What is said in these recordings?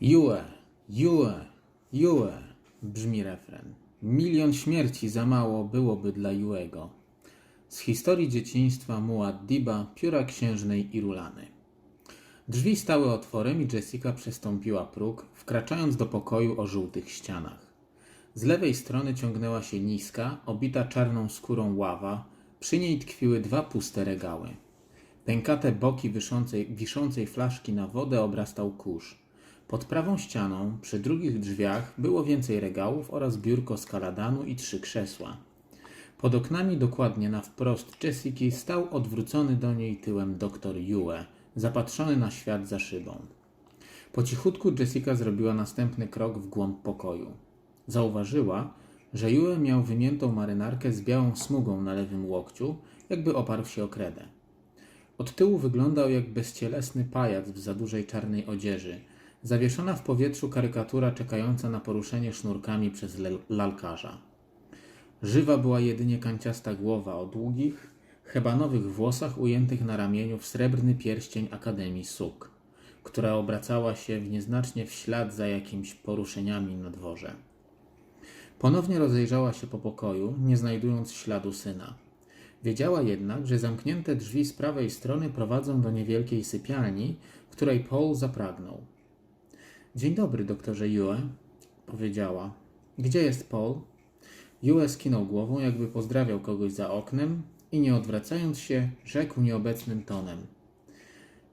Jue, Jue, Jue, brzmi refren. Milion śmierci za mało byłoby dla Juego. Z historii dzieciństwa Muaddiba, pióra księżnej Irulany. Drzwi stały otworem i Jessica przestąpiła próg, wkraczając do pokoju o żółtych ścianach. Z lewej strony ciągnęła się niska, obita czarną skórą ława, przy niej tkwiły dwa puste regały. Pękate boki wiszącej, wiszącej flaszki na wodę obrastał kurz. Pod prawą ścianą, przy drugich drzwiach, było więcej regałów oraz biurko z kaladanu i trzy krzesła. Pod oknami dokładnie na wprost Jessiki stał odwrócony do niej tyłem doktor Yue, zapatrzony na świat za szybą. Po cichutku Jessica zrobiła następny krok w głąb pokoju. Zauważyła, że Yue miał wymiętą marynarkę z białą smugą na lewym łokciu, jakby oparł się o kredę. Od tyłu wyglądał jak bezcielesny pajac w za dużej czarnej odzieży, zawieszona w powietrzu karykatura czekająca na poruszenie sznurkami przez lalkarza. Żywa była jedynie kanciasta głowa o długich, hebanowych włosach ujętych na ramieniu w srebrny pierścień Akademii Suk, która obracała się w nieznacznie w ślad za jakimiś poruszeniami na dworze. Ponownie rozejrzała się po pokoju, nie znajdując śladu syna. Wiedziała jednak, że zamknięte drzwi z prawej strony prowadzą do niewielkiej sypialni, której Paul zapragnął. Dzień dobry, doktorze Yue, powiedziała. Gdzie jest Paul? Yue skinął głową, jakby pozdrawiał kogoś za oknem i nie odwracając się, rzekł nieobecnym tonem.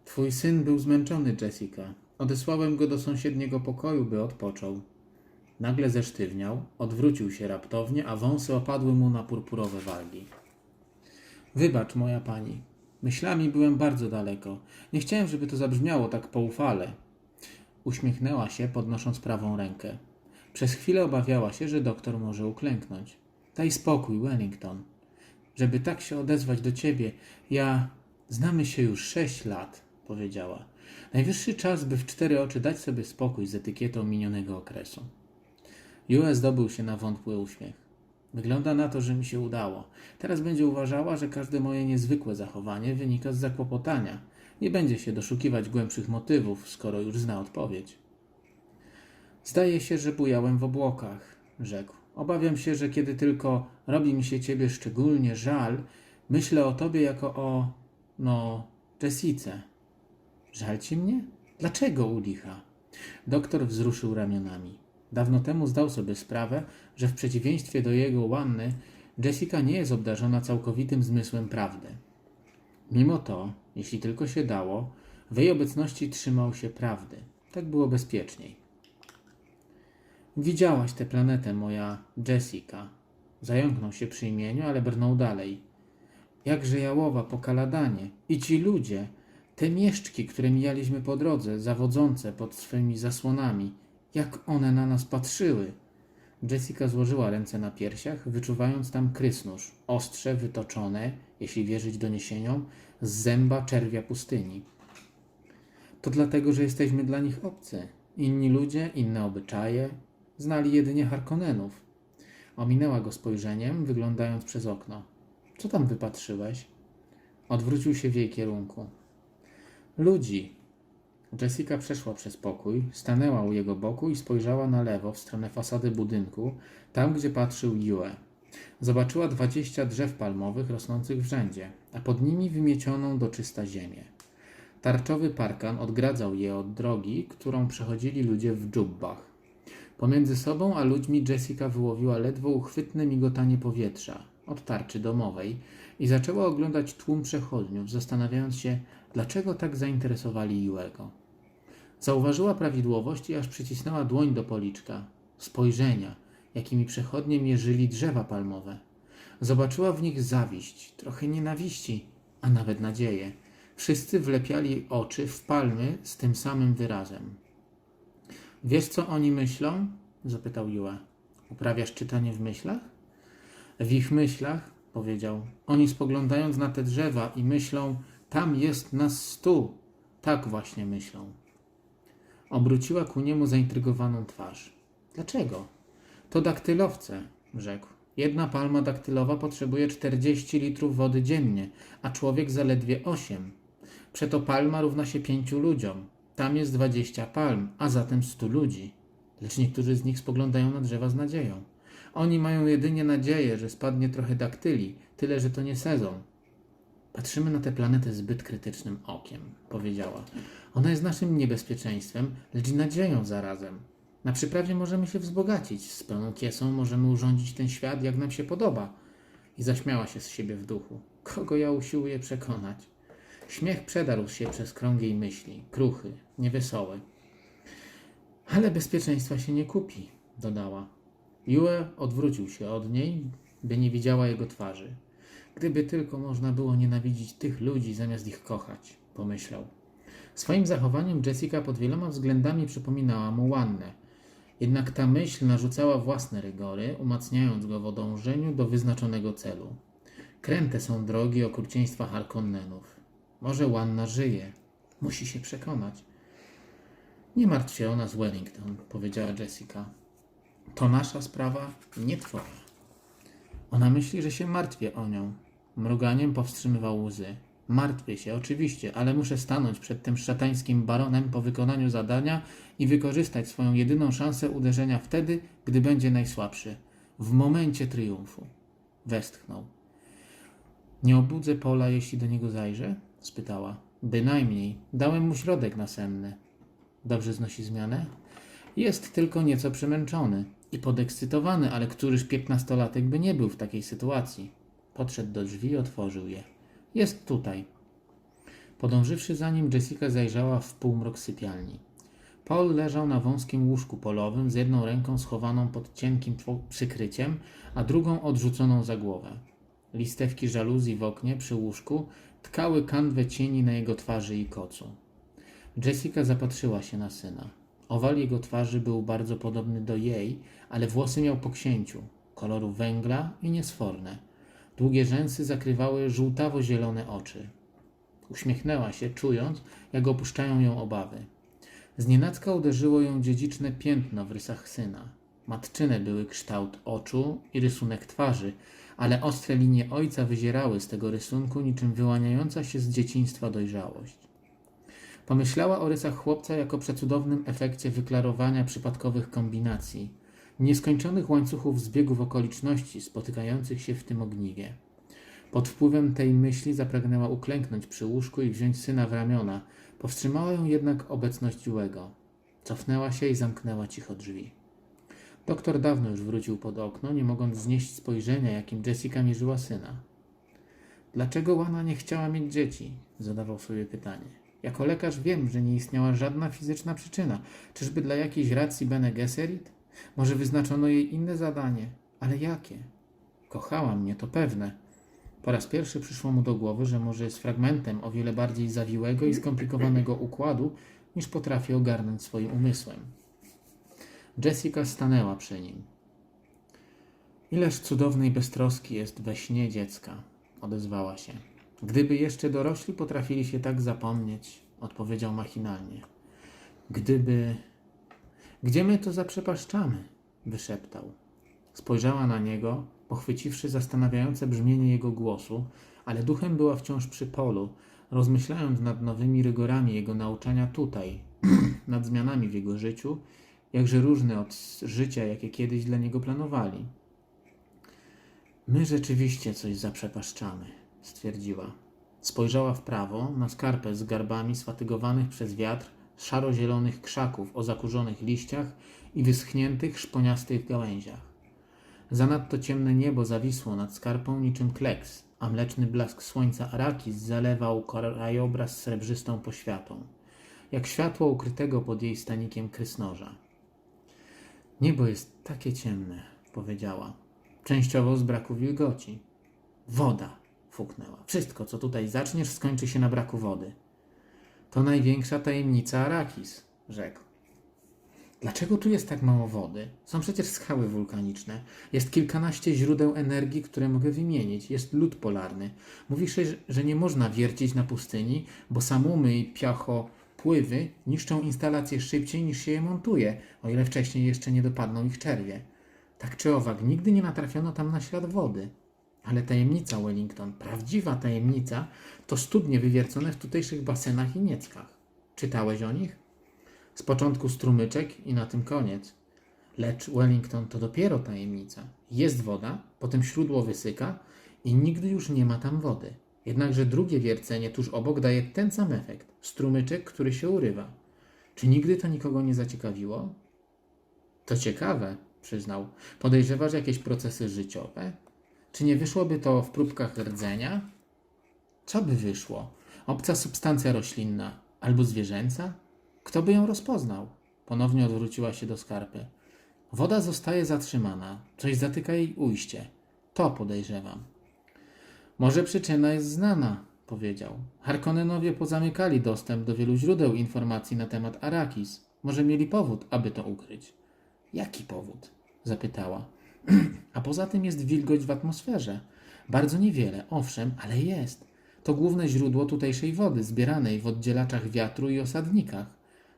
Twój syn był zmęczony, Jessica. Odesłałem go do sąsiedniego pokoju, by odpoczął. Nagle zesztywniał, odwrócił się raptownie, a wąsy opadły mu na purpurowe wargi. Wybacz, moja pani. Myślami byłem bardzo daleko. Nie chciałem, żeby to zabrzmiało tak poufale. Uśmiechnęła się, podnosząc prawą rękę. Przez chwilę obawiała się, że doktor może uklęknąć. Daj spokój, Wellington. Żeby tak się odezwać do ciebie, ja. Znamy się już sześć lat, powiedziała. Najwyższy czas, by w cztery oczy dać sobie spokój z etykietą minionego okresu. Jue zdobył się na wątły uśmiech. Wygląda na to, że mi się udało. Teraz będzie uważała, że każde moje niezwykłe zachowanie wynika z zakłopotania. Nie będzie się doszukiwać głębszych motywów, skoro już zna odpowiedź. Zdaje się, że bujałem w obłokach, rzekł. Obawiam się, że kiedy tylko robi mi się ciebie szczególnie żal, myślę o tobie jako o, no, Jessice. Żal ci mnie? Dlaczego u licha? Doktor wzruszył ramionami. Dawno temu zdał sobie sprawę, że w przeciwieństwie do jego Wanny, Jessica nie jest obdarzona całkowitym zmysłem prawdy. Mimo to, jeśli tylko się dało, w jej obecności trzymał się prawdy. Tak było bezpieczniej. Widziałaś tę planetę, moja Jessica. Zająknął się przy imieniu, ale brnął dalej. Jakże jałowa po kaladanie. I ci ludzie, te mieszczki, które mijaliśmy po drodze, zawodzące pod swymi zasłonami, jak one na nas patrzyły. Jessica złożyła ręce na piersiach, wyczuwając tam krysnusz, ostrze wytoczone, jeśli wierzyć doniesieniom, z zęba czerwia pustyni. To dlatego, że jesteśmy dla nich obcy. Inni ludzie, inne obyczaje, znali jedynie Harkonnenów. Ominęła go spojrzeniem, wyglądając przez okno. Co tam wypatrzyłeś? Odwrócił się w jej kierunku. Ludzi. Jessica przeszła przez pokój, stanęła u jego boku i spojrzała na lewo w stronę fasady budynku, tam gdzie patrzył Yue. Zobaczyła dwadzieścia drzew palmowych rosnących w rzędzie, a pod nimi wymiecioną do czysta ziemię. Tarczowy parkan odgradzał je od drogi, którą przechodzili ludzie w dżubbach. Pomiędzy sobą a ludźmi Jessica wyłowiła ledwo uchwytne migotanie powietrza od tarczy domowej i zaczęła oglądać tłum przechodniów, zastanawiając się, dlaczego tak zainteresowali Juego. Zauważyła prawidłowość i aż przycisnęła dłoń do policzka. Spojrzenia, jakimi przechodnie mierzyli drzewa palmowe. Zobaczyła w nich zawiść, trochę nienawiści, a nawet nadzieję. Wszyscy wlepiali oczy w palmy z tym samym wyrazem. Wiesz, co oni myślą? zapytał Jue. Uprawiasz czytanie w myślach? W ich myślach, powiedział, oni spoglądając na te drzewa i myślą, tam jest nas stu. Tak właśnie myślą. Obróciła ku niemu zaintrygowaną twarz. Dlaczego? To daktylowce, rzekł. Jedna palma daktylowa potrzebuje 40 litrów wody dziennie, a człowiek zaledwie 8. Przeto palma równa się pięciu ludziom. Tam jest dwadzieścia palm, a zatem stu ludzi. Lecz niektórzy z nich spoglądają na drzewa z nadzieją. Oni mają jedynie nadzieję, że spadnie trochę daktyli, tyle że to nie sezon. Patrzymy na tę planetę zbyt krytycznym okiem, powiedziała. Ona jest naszym niebezpieczeństwem, lecz nadzieją zarazem. Na przyprawie możemy się wzbogacić, z pełną kiesą możemy urządzić ten świat, jak nam się podoba. I zaśmiała się z siebie w duchu. Kogo ja usiłuję przekonać? Śmiech przedarł się przez krąg jej myśli, kruchy, niewesoły. Ale bezpieczeństwa się nie kupi, dodała. Yue odwrócił się od niej, by nie widziała jego twarzy. Gdyby tylko można było nienawidzić tych ludzi zamiast ich kochać, pomyślał. Swoim zachowaniem Jessica pod wieloma względami przypominała mu Łannę. Jednak ta myśl narzucała własne rygory, umacniając go w dążeniu do wyznaczonego celu. Kręte są drogi okrucieństwa Harkonnenów. Może Łanna żyje. Musi się przekonać. Nie martw się o nas, Wellington, powiedziała Jessica. To nasza sprawa, nie twoja. Ona myśli, że się martwię o nią. Mruganiem powstrzymywał łzy. Martwię się, oczywiście, ale muszę stanąć przed tym szatańskim baronem po wykonaniu zadania i wykorzystać swoją jedyną szansę uderzenia wtedy, gdy będzie najsłabszy. W momencie triumfu. Westchnął. Nie obudzę Pola, jeśli do niego zajrzę? spytała. Bynajmniej. Dałem mu środek nasenny. Dobrze znosi zmianę? Jest tylko nieco przemęczony i podekscytowany, ale któryż piętnastolatek by nie był w takiej sytuacji? Podszedł do drzwi i otworzył je. Jest tutaj. Podążywszy za nim, Jessica zajrzała w półmrok sypialni. Paul leżał na wąskim łóżku polowym z jedną ręką schowaną pod cienkim przykryciem, a drugą odrzuconą za głowę. Listewki żaluzji w oknie przy łóżku tkały kanwę cieni na jego twarzy i kocu. Jessica zapatrzyła się na syna. Owal jego twarzy był bardzo podobny do jej, ale włosy miał po księciu, koloru węgla i niesforne. Długie rzęsy zakrywały żółtawo-zielone oczy. Uśmiechnęła się, czując, jak opuszczają ją obawy. Znienacka uderzyło ją dziedziczne piętno w rysach syna. Matczyne były kształt oczu i rysunek twarzy, ale ostre linie ojca wyzierały z tego rysunku niczym wyłaniająca się z dzieciństwa dojrzałość. Pomyślała o rysach chłopca jako przecudownym efekcie wyklarowania przypadkowych kombinacji, nieskończonych łańcuchów zbiegów okoliczności spotykających się w tym ogniwie. Pod wpływem tej myśli zapragnęła uklęknąć przy łóżku i wziąć syna w ramiona. Powstrzymała ją jednak obecność Juego. Cofnęła się i zamknęła cicho drzwi. Doktor dawno już wrócił pod okno, nie mogąc znieść spojrzenia, jakim Jessica mierzyła syna. Dlaczego Łana nie chciała mieć dzieci? Zadawał sobie pytanie. Jako lekarz wiem, że nie istniała żadna fizyczna przyczyna. Czyżby dla jakiejś racji Bene Gesserit? Może wyznaczono jej inne zadanie? Ale jakie? Kochała mnie, to pewne. Po raz pierwszy przyszło mu do głowy, że może jest fragmentem o wiele bardziej zawiłego i skomplikowanego układu, niż potrafi ogarnąć swoim umysłem. Jessica stanęła przy nim. Ileż cudownej beztroski jest we śnie dziecka, odezwała się. Gdyby jeszcze dorośli potrafili się tak zapomnieć, odpowiedział machinalnie. Gdyby. Gdzie my to zaprzepaszczamy? wyszeptał. Spojrzała na niego, pochwyciwszy zastanawiające brzmienie jego głosu, ale duchem była wciąż przy polu, rozmyślając nad nowymi rygorami jego nauczania tutaj, nad zmianami w jego życiu, jakże różne od życia, jakie kiedyś dla niego planowali. My rzeczywiście coś zaprzepaszczamy, stwierdziła. Spojrzała w prawo na skarpę z garbami sfatygowanych przez wiatr szaro-zielonych krzaków o zakurzonych liściach i wyschniętych szponiastych gałęziach. Zanadto ciemne niebo zawisło nad skarpą niczym kleks, a mleczny blask słońca Arakis zalewał krajobraz srebrzystą poświatą, jak światło ukrytego pod jej stanikiem krysnoża. Niebo jest takie ciemne, powiedziała. Częściowo z braku wilgoci. Woda, fuknęła. Wszystko, co tutaj zaczniesz, skończy się na braku wody. To największa tajemnica Arakis, rzekł. Dlaczego tu jest tak mało wody? Są przecież skały wulkaniczne. Jest kilkanaście źródeł energii, które mogę wymienić. Jest lód polarny. Mówi się, że- nie można wiercić na pustyni, bo samumy i piachopływy niszczą instalacje szybciej niż się je montuje, o ile wcześniej jeszcze nie dopadną ich czerwie. Tak czy owak, nigdy nie natrafiono tam na ślad wody. Ale tajemnica Wellington, prawdziwa tajemnica, to studnie wywiercone w tutejszych basenach i nieckach. Czytałeś o nich? Z początku strumyczek i na tym koniec. Lecz Wellington to dopiero tajemnica. Jest woda, potem źródło wysyka i nigdy już nie ma tam wody. Jednakże drugie wiercenie tuż obok daje ten sam efekt. Strumyczek, który się urywa. Czy nigdy to nikogo nie zaciekawiło? To ciekawe, przyznał. Podejrzewasz jakieś procesy życiowe? Czy nie wyszłoby to w próbkach rdzenia? Co by wyszło? Obca substancja roślinna albo zwierzęca? Kto by ją rozpoznał? Ponownie odwróciła się do skarpy. Woda zostaje zatrzymana, coś zatyka jej ujście. To podejrzewam. Może przyczyna jest znana, powiedział. Harkonnenowie pozamykali dostęp do wielu źródeł informacji na temat Arakis. Może mieli powód, aby to ukryć. Jaki powód? zapytała. A poza tym jest wilgoć w atmosferze. Bardzo niewiele, owszem, ale jest. To główne źródło tutejszej wody, zbieranej w oddzielaczach wiatru i osadnikach.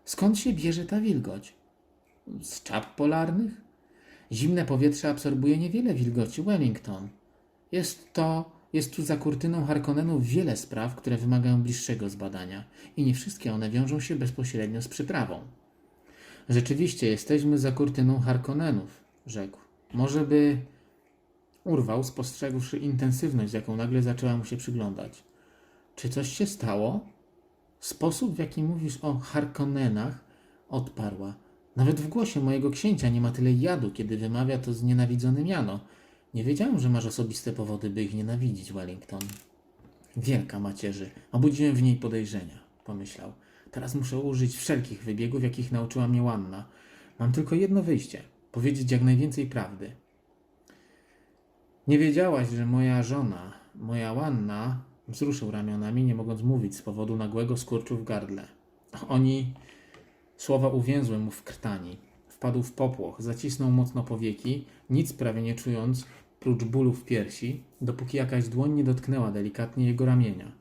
Skąd się bierze ta wilgoć? Z czap polarnych? Zimne powietrze absorbuje niewiele wilgoci Wellington. Jest to, jest tu za kurtyną Harkonnenów wiele spraw, które wymagają bliższego zbadania i nie wszystkie one wiążą się bezpośrednio z przyprawą. Rzeczywiście jesteśmy za kurtyną Harkonnenów, rzekł. Może by... Urwał, spostrzegłszy intensywność, z jaką nagle zaczęła mu się przyglądać. Czy coś się stało? Sposób, w jaki mówisz o Harkonnenach, odparła. Nawet w głosie mojego księcia nie ma tyle jadu, kiedy wymawia to znienawidzone miano. Nie wiedziałem, że masz osobiste powody, by ich nienawidzić, Wellington. Wielka macierzy. Obudziłem w niej podejrzenia, pomyślał. Teraz muszę użyć wszelkich wybiegów, jakich nauczyła mnie Łanna. Mam tylko jedno wyjście. Powiedzieć jak najwięcej prawdy. Nie wiedziałaś, że moja żona, moja Łanna, wzruszył ramionami, nie mogąc mówić z powodu nagłego skurczu w gardle. Oni... Słowa uwięzły mu w krtani. Wpadł w popłoch, zacisnął mocno powieki, nic prawie nie czując, prócz bólu w piersi, dopóki jakaś dłoń nie dotknęła delikatnie jego ramienia.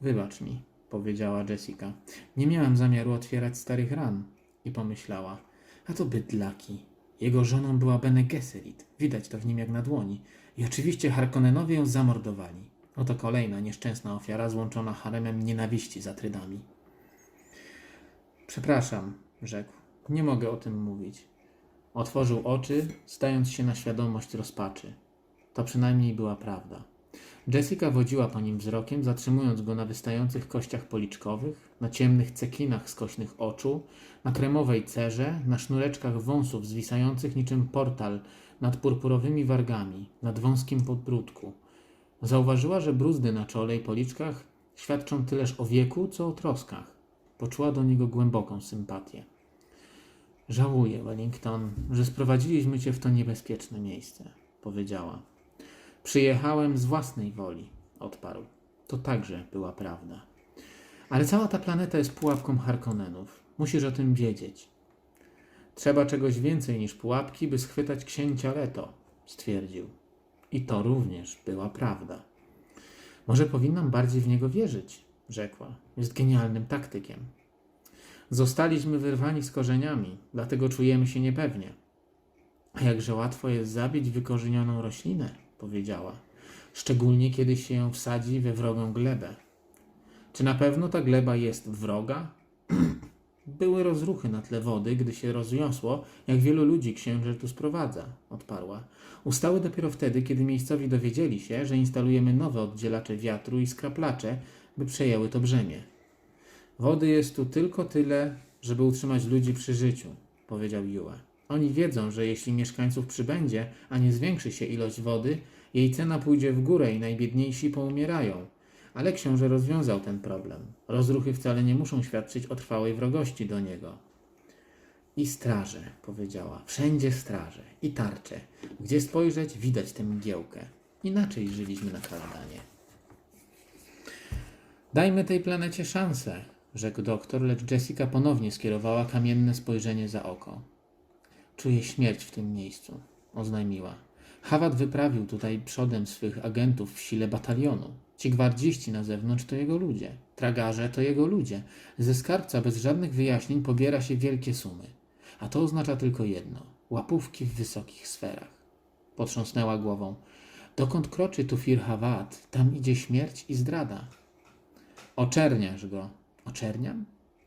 Wybacz mi, powiedziała Jessica. Nie miałam zamiaru otwierać starych ran. I pomyślała, a to bydlaki. Jego żoną była Bene Gesserit, widać to w nim jak na dłoni. I oczywiście Harkonnenowie ją zamordowali. Oto kolejna nieszczęsna ofiara złączona haremem nienawiści za trydami. Przepraszam, rzekł. Nie mogę o tym mówić. Otworzył oczy, stając się na świadomość rozpaczy. To przynajmniej była prawda. Jessica wodziła po nim wzrokiem, zatrzymując go na wystających kościach policzkowych, na ciemnych cekinach skośnych oczu, na kremowej cerze, na sznureczkach wąsów zwisających niczym portal nad purpurowymi wargami, nad wąskim podbródku. Zauważyła, że bruzdy na czole i policzkach świadczą tyleż o wieku, co o troskach. Poczuła do niego głęboką sympatię. Żałuję, Wellington, że sprowadziliśmy cię w to niebezpieczne miejsce, powiedziała. Przyjechałem z własnej woli, odparł. To także była prawda. Ale cała ta planeta jest pułapką Harkonnenów. Musisz o tym wiedzieć. Trzeba czegoś więcej niż pułapki, by schwytać księcia Leto, stwierdził. I to również była prawda. Może powinnam bardziej w niego wierzyć, rzekła. Jest genialnym taktykiem. Zostaliśmy wyrwani z korzeniami, dlatego czujemy się niepewnie. A jakże łatwo jest zabić wykorzenioną roślinę, powiedziała. Szczególnie kiedy się ją wsadzi we wrogą glebę. Czy na pewno ta gleba jest wroga? Były rozruchy na tle wody, gdy się rozniosło, jak wielu ludzi księże tu sprowadza, odparła. Ustały dopiero wtedy, kiedy miejscowi dowiedzieli się, że instalujemy nowe oddzielacze wiatru i skraplacze, by przejęły to brzemię. Wody jest tu tylko tyle, żeby utrzymać ludzi przy życiu, powiedział Yue. Oni wiedzą, że jeśli mieszkańców przybędzie, a nie zwiększy się ilość wody, jej cena pójdzie w górę i najbiedniejsi poumierają. Ale książę rozwiązał ten problem. Rozruchy wcale nie muszą świadczyć o trwałej wrogości do niego. I straże, powiedziała. Wszędzie straże. I tarcze. Gdzie spojrzeć, widać tę mgiełkę. Inaczej żyliśmy na Kaladanie. Dajmy tej planecie szansę, rzekł doktor, lecz Jessica ponownie skierowała kamienne spojrzenie za oko. Czuję śmierć w tym miejscu, oznajmiła. Hawat wyprawił tutaj przodem swych agentów w sile batalionu. Ci gwardziści na zewnątrz to jego ludzie. Tragarze to jego ludzie. Ze skarbca bez żadnych wyjaśnień pobiera się wielkie sumy. A to oznacza tylko jedno. Łapówki w wysokich sferach. Potrząsnęła głową. Dokąd kroczy tu Fir Hawat, tam idzie śmierć i zdrada. Oczerniasz go. Oczerniam?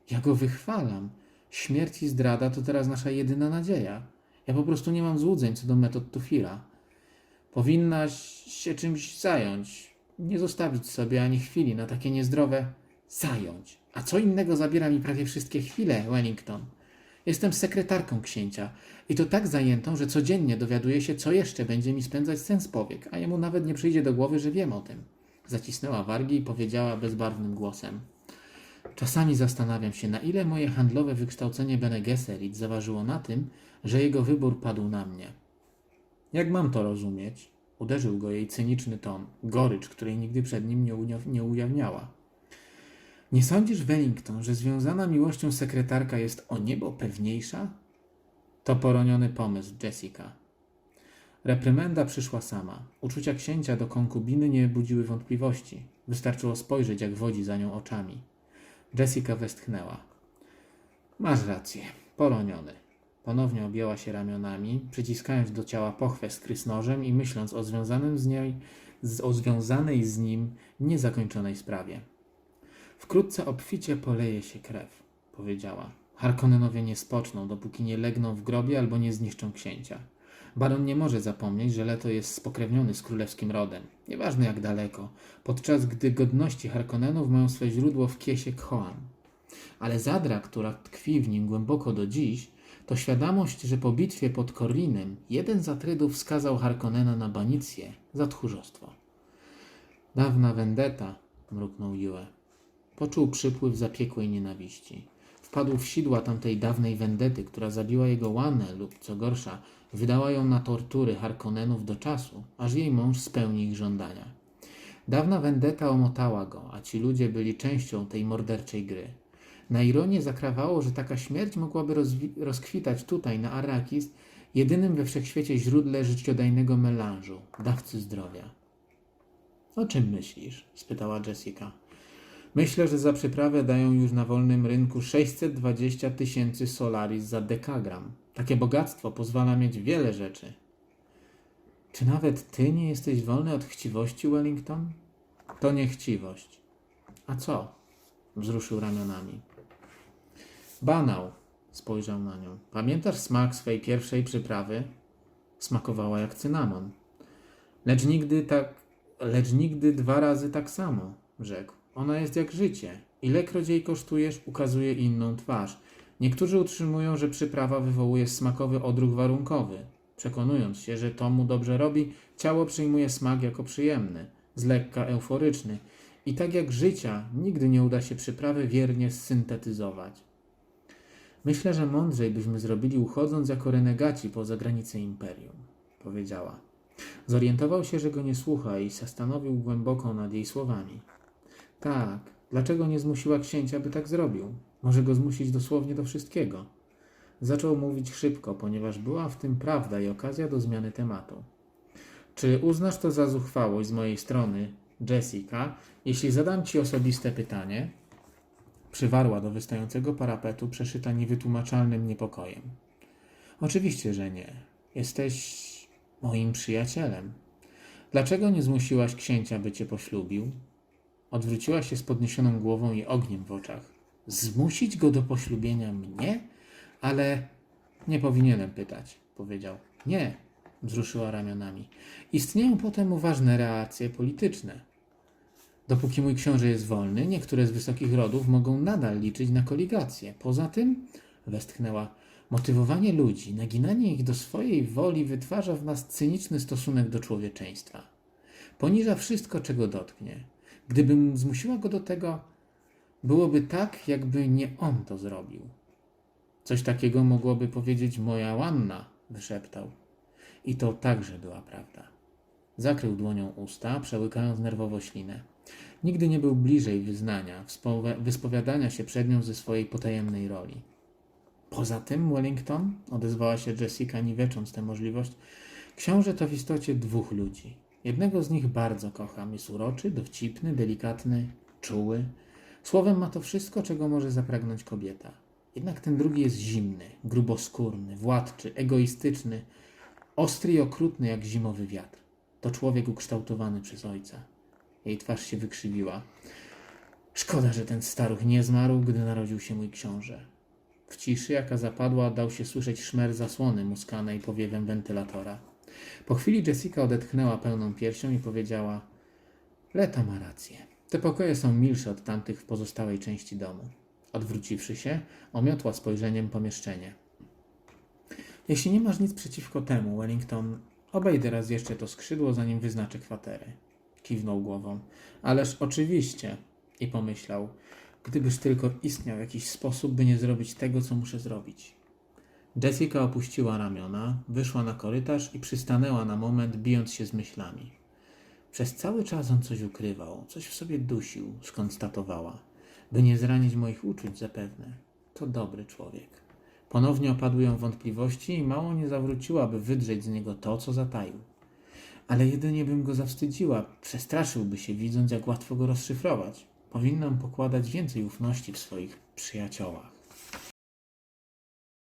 Ja go wychwalam. Śmierć i zdrada to teraz nasza jedyna nadzieja. Ja po prostu nie mam złudzeń co do metod Tufila. Powinnaś się czymś zająć. Nie zostawić sobie ani chwili na takie niezdrowe zająć. A co innego zabiera mi prawie wszystkie chwile, Wellington. Jestem sekretarką księcia i to tak zajętą, że codziennie dowiaduję się, co jeszcze będzie mi spędzać sens powiek, a jemu nawet nie przyjdzie do głowy, że wiem o tym. Zacisnęła wargi i powiedziała bezbarwnym głosem. Czasami zastanawiam się, na ile moje handlowe wykształcenie Bene Gesserit zaważyło na tym, że jego wybór padł na mnie. Jak mam to rozumieć? Uderzył go jej cyniczny ton, gorycz, której nigdy przed nim nie, nie ujawniała. Nie sądzisz, Wellington, że związana miłością sekretarka jest o niebo pewniejsza? To poroniony pomysł, Jessica. Reprymenda przyszła sama. Uczucia księcia do konkubiny nie budziły wątpliwości. Wystarczyło spojrzeć, jak wodzi za nią oczami. Jessica westchnęła. Masz rację, poroniony. Ponownie objęła się ramionami, przyciskając do ciała pochwę z krysnożem i myśląc o związanym z niej, o związanej z nim niezakończonej sprawie. Wkrótce obficie poleje się krew, powiedziała. Harkonnenowie nie spoczną, dopóki nie legną w grobie albo nie zniszczą księcia. Baron nie może zapomnieć, że Leto jest spokrewniony z królewskim rodem, nieważne jak daleko, podczas gdy godności Harkonnenów mają swe źródło w kiesie Khoan. Ale zadra, która tkwi w nim głęboko do dziś, to świadomość, że po bitwie pod Korlinem jeden z Atrydów skazał Harkonnena na banicję za tchórzostwo. Dawna vendetta, mruknął Yue. Poczuł przypływ zapiekłej nienawiści. Wpadł w sidła tamtej dawnej wendety, która zabiła jego łanę lub, co gorsza, wydała ją na tortury Harkonnenów do czasu, aż jej mąż spełni ich żądania. Dawna wendeta omotała go, a ci ludzie byli częścią tej morderczej gry. Na ironię zakrawało, że taka śmierć mogłaby rozkwitać tutaj, na Arrakis, jedynym we wszechświecie źródle życiodajnego melanżu, dawcy zdrowia. O czym myślisz? spytała Jessica. Myślę, że za przyprawę dają już na wolnym rynku 620 tysięcy solaris za dekagram. Takie bogactwo pozwala mieć wiele rzeczy. Czy nawet ty nie jesteś wolny od chciwości, Wellington? To nie chciwość. A co? Wzruszył ramionami. Banał, spojrzał na nią. Pamiętasz smak swej pierwszej przyprawy? Smakowała jak cynamon. Lecz nigdy tak, lecz nigdy dwa razy tak samo, rzekł. Ona jest jak życie. Ilekroć jej kosztujesz, ukazuje inną twarz. Niektórzy utrzymują, że przyprawa wywołuje smakowy odruch warunkowy. Przekonując się, że to mu dobrze robi, ciało przyjmuje smak jako przyjemny, z lekka euforyczny. I tak jak życia, nigdy nie uda się przyprawy wiernie syntetyzować. Myślę, że mądrzej byśmy zrobili uchodząc jako renegaci poza granice imperium, powiedziała. Zorientował się, że go nie słucha i zastanowił głęboko nad jej słowami. Tak, dlaczego nie zmusiła księcia, by tak zrobił? Może go zmusić dosłownie do wszystkiego. Zaczął mówić szybko, ponieważ była w tym prawda i okazja do zmiany tematu. Czy uznasz to za zuchwałość z mojej strony, Jessica, jeśli zadam ci osobiste pytanie? Przywarła do wystającego parapetu przeszyta niewytłumaczalnym niepokojem. Oczywiście, że nie. Jesteś moim przyjacielem. Dlaczego nie zmusiłaś księcia, by cię poślubił? Odwróciła się z podniesioną głową i ogniem w oczach. Zmusić go do poślubienia mnie? Ale nie powinienem pytać, powiedział. Nie, wzruszyła ramionami. Istnieją potem ważne reakcje polityczne. Dopóki mój książę jest wolny, niektóre z wysokich rodów mogą nadal liczyć na koligację. Poza tym, westchnęła, motywowanie ludzi, naginanie ich do swojej woli wytwarza w nas cyniczny stosunek do człowieczeństwa. Poniża wszystko, czego dotknie. Gdybym zmusiła go do tego, byłoby tak, jakby nie on to zrobił. Coś takiego mogłoby powiedzieć moja łanna, wyszeptał. I to także była prawda. Zakrył dłonią usta, przełykając nerwowo ślinę. Nigdy nie był bliżej wyznania, wyspowiadania się przed nią ze swojej potajemnej roli. Poza tym, Wellington, odezwała się Jessica, niwecząc tę możliwość, książę to w istocie dwóch ludzi. Jednego z nich bardzo kocham. Jest uroczy, dowcipny, delikatny, czuły. Słowem ma to wszystko, czego może zapragnąć kobieta. Jednak ten drugi jest zimny, gruboskórny, władczy, egoistyczny, ostry i okrutny jak zimowy wiatr. To człowiek ukształtowany przez ojca. Jej twarz się wykrzywiła. Szkoda, że ten staruch nie zmarł, gdy narodził się mój książę. W ciszy, jaka zapadła, dał się słyszeć szmer zasłony muskanej powiewem wentylatora. Po chwili Jessica odetchnęła pełną piersią i powiedziała: Leta ma rację. Te pokoje są milsze od tamtych w pozostałej części domu. Odwróciwszy się, omiotła spojrzeniem pomieszczenie. Jeśli nie masz nic przeciwko temu, Wellington, obejdę raz jeszcze to skrzydło, zanim wyznaczę kwatery. Kiwnął głową. Ależ oczywiście. I pomyślał, gdybyż tylko istniał jakiś sposób, by nie zrobić tego, co muszę zrobić. Jessica opuściła ramiona, wyszła na korytarz i przystanęła na moment, bijąc się z myślami. Przez cały czas on coś ukrywał, coś w sobie dusił, skonstatowała. By nie zranić moich uczuć zapewne. To dobry człowiek. Ponownie opadły ją wątpliwości i mało nie zawróciła, by wydrzeć z niego to, co zataił. Ale jedynie bym go zawstydziła, przestraszyłby się, widząc, jak łatwo go rozszyfrować. Powinnam pokładać więcej ufności w swoich przyjaciołach.